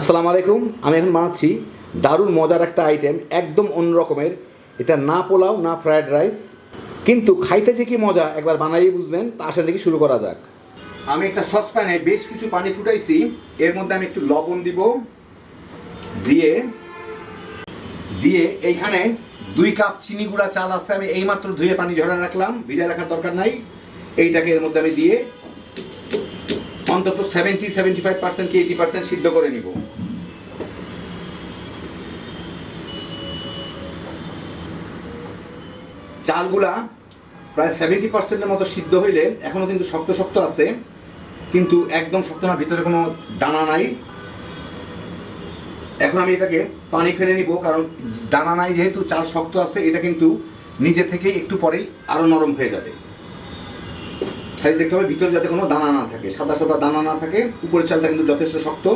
আসসালামু আলাইকুম। আমি এখন বানাচ্ছি দারুণ মজার একটা আইটেম একদম অন্য রকমের। এটা না পোলাও, না ফ্রায়েড রাইস কিন্তু খাইতে যে কি মজা, একবার বানাই বুঝবেন। তার সাথে থেকে শুরু করা যাক। আমি একটা সসপ্যানে বেশ কিছু পানি ফুটাইছি। এর মধ্যে আমি একটু লবণ দিব। দিয়ে দিয়ে এইখানে দুই কাপ চিনি গুঁড়া চাল আছে। আমি এইমাত্র ধুয়ে পানি ঝরা রাখলাম। ভিজা রাখার দরকার নাই। এইটাকে এর মধ্যে আমি দিয়ে অন্তত সেভেন্টি সেভেন্টি ফাইভ পার্সেন্ট কি এইটি পার্সেন্ট সিদ্ধ করে নিব। চালগুলা প্রায় সেভেন্টি পার্সেন্টের মতো সিদ্ধ হইলে এখনও কিন্তু শক্ত শক্ত আছে, কিন্তু একদম শক্ত না, ভিতরে কোনো দানা নাই। এখন আমি এটাকে পানি ফেলে নিব, কারণ দানা নাই যেহেতু, চাল শক্ত আছে, এটা কিন্তু নিজে থেকেই একটু পরেই আরও নরম হয়ে যাবে। খালি দেখতে হবে, ভিতরে যাতে কোনো দানা না থাকে। সাদা সাদা দানা না থাকে, উপরের চালটা কিন্তু যথেষ্ট শক্ত।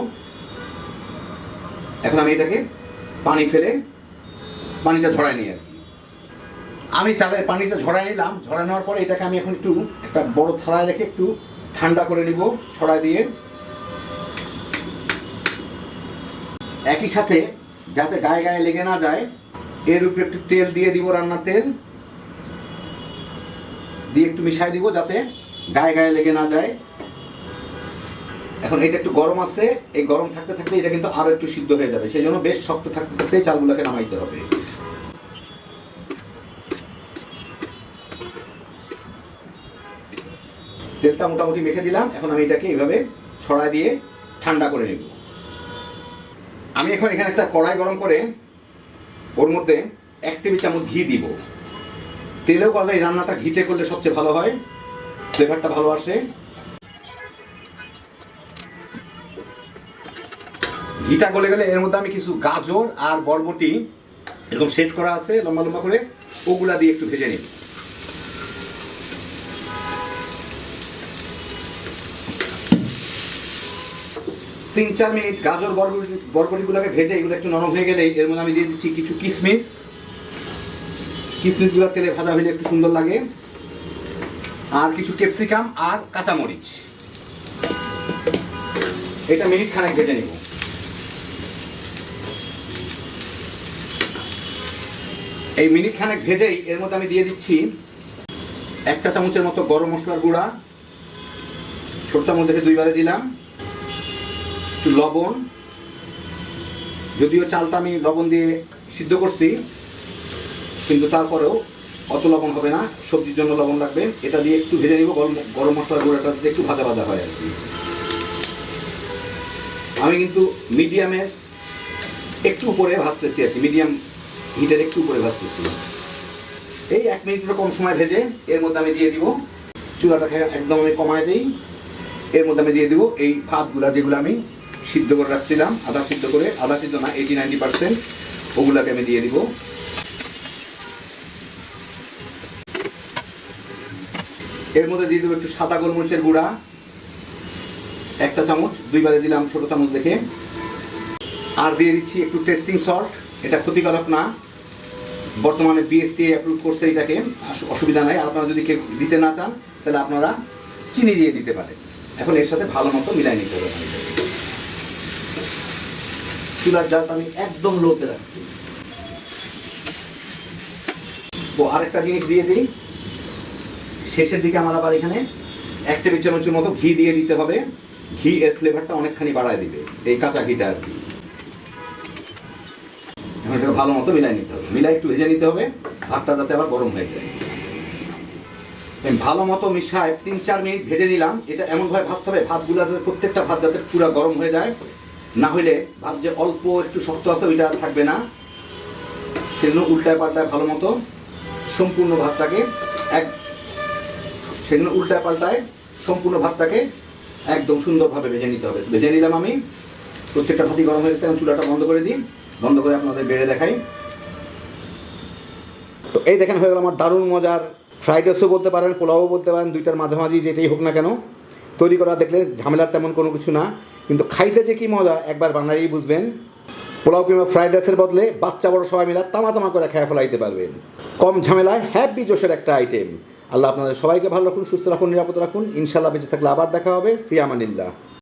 এখন আমি এটাকে পানি ফেলে পানিটা ঝরাই নিই আর কি। আমি চালের পানিটা ঝরাই নিলাম ঝরাই নেওয়ার পরে এটাকে আমি এখন একটু, একটা বড় থালায় রেখে একটু ঠান্ডা করে নিব ছড়াই দিয়ে। একই সাথে যাতে গায়ে গায়ে লেগে না যায়, এর উপরে একটু তেল দিয়ে দিব রান্নার তেল। দিয়ে একটু মিশাই দিব যাতে গায়ে গায়ে লেগে না যায়। এখন এটা একটু গরম আছে, এই গরম থাকতে থাকতে এটা কিন্তু আরও একটু সিদ্ধ হয়ে যাবে। সেই জন্য বেশ শক্ত থাকতে থাকতে চালগুলোকে নামাইতে হবে। তেলটা মোটামুটি মেখে দিলাম। এখন আমি এটাকে এইভাবে ছড়া দিয়ে ঠান্ডা করে নেব। আমি এখন এখানে একটা কড়াই গরম করে ওর মধ্যে এক টেবিল চামচ ঘি দিব। তেলেও করলে এই রান্নাটা ঘিতে করলে সবচেয়ে ভালো হয়। ফ্লেভারটা ভালো আসে। ঘিটা গলে গেলে এর মধ্যে আমি কিছু গাজর আর বরবটি এরকম সেট করা আছে, লম্বা লম্বা করে। ওগুলা দিয়ে একটু ভেজে নিই। তিন চার মিনিট গাজর বরবটি, বরবটিগুলোকে ভেজে এগুলো একটু নরম হয়ে গেলেই এর মধ্যে আমি দিয়ে দিচ্ছি কিছু কিশমিশ কিশমিশগুলো তেলে ভাজা হলে একটু সুন্দর লাগে। আর কিছু ক্যাপসিকাম আর কাঁচামরিচ। এটা মিনিট খানেক ভেজে নিব। এই মিনিট খানেক ভেজেই এর মধ্যে আমি দিয়ে দিচ্ছি এক চা চামচের মতো গরম মশলার গুঁড়া, ছোট চামচ দেখে দুইবারে দিলাম, একটু লবণ। যদিও চালটা আমি লবণ দিয়ে সিদ্ধ করছি, কিন্তু তারপরেও অত লবণ হবে না, সবজির জন্য লবণ লাগবে। এটা দিয়ে একটু ভেজে নিব, গরম গরম মশলার গুঁড়াটা দিয়ে একটু ভাজা ভাজা হয় আর কি। আমি কিন্তু মিডিয়ামে একটু উপরে ভাজতেছি আর কি, মিডিয়াম হিটের একটু উপরে ভাজতেছি। এই এক মিনিটের কম সময় ভেজে এর মধ্যে আমি দিয়ে দিব। চুলাটা একদম আমি কমায় দিই। এর মধ্যে আমি দিয়ে দিব এই ভাতগুলা যেগুলো আমি সিদ্ধ করে রাখছিলাম আধা সিদ্ধ করে আধা সিদ্ধ না এইটি নাইনটি পার্সেন্ট ওগুলাকে আমি দিয়ে দিব। এর মধ্যে দিয়ে দেবো একটু সাদা গোলমরিচের গুঁড়া, এক চা চামচ, দুইবারে দিলাম ছোট চামচ দেখে। আর দিয়ে দিচ্ছি একটু টেস্টিং সল্ট এটা ক্ষতিকারক না। বর্তমানে বিএসটি অ্যাপ্রুভ করছে এটাকে অসুবিধা নাই। আপনারা যদি কেউ দিতে না চান, তাহলে আপনারা চিনি দিয়ে দিতে পারেন। এখন এর সাথে ভালো মতো মিলাই নিতে হবে চুলার জাত আমি একদম লোতে রাখছি। ও আরেকটা জিনিস দিয়ে দিই। শেষের দিকে আমার আবার এখানে এক টেবিল চামচের মতো ঘি দিয়ে দিতে হবে। ঘি এর ফ্লেভারটা অনেকখানি বাড়ায় দিবে, এই কাঁচা ঘিটা আর কি। এখন এটা ভালো মতো মিলাই নিতে হবে। মিলাই একটু ভেজে নিতে হবে, ভাতটা যাতে আবার গরম হয়ে যায়। ভালো মতো মিশায় তিন চার মিনিট ভেজে নিলাম। এটা এমনভাবে ভাজতে হবে, ভাতগুলো প্রত্যেকটা ভাত যাতে পুরো গরম হয়ে যায়। না হলে ভাত যে অল্প একটু শক্ত আছে, ওইটা থাকবে না। সেজন্য উল্টায় পাল্টায় ভালো মতো সম্পূর্ণ ভাতটাকে এক সেজন্য উল্টায় পাল্টায় সম্পূর্ণ ভাতটাকে একদম সুন্দরভাবে ভেজে নিতে হবে। ভেজে নিলাম আমি। প্রত্যেকটা ভাতই গরম হয়ে গেছে এখন চুলাটা বন্ধ করে দিই। বন্ধ করে আপনাদের বেড়ে দেখাই। তো এই দেখেন হয়ে গেল আমার দারুণ মজার ফ্রাইড রাইসও বলতে পারেন পোলাও বলতে পারেন দুইটার মাঝামাঝি যেটাই হোক না কেন। তৈরি করা দেখলে ঝামেলার তেমন কোনো কিছু না। কিন্তু খাইতে যে কি মজা, একবার বানালেই বুঝবেন। পোলাও কিংবা ফ্রাইড রাইসের বদলে বাচ্চা বড় সবাই মিলে তামা তামা করে খেয়ে ফেলাইতে পারবেন। কম ঝামেলায় হ্যাপি জোশের একটা আইটেম আল্লাহ আপনাদের সবাইকে ভালো রাখুন, সুস্থ রাখুন, নিরাপদ রাখুন। ইনশাল্লাহ বেঁচে থাকলে আবার দেখা হবে। ফিয়ামানিল্লাহ।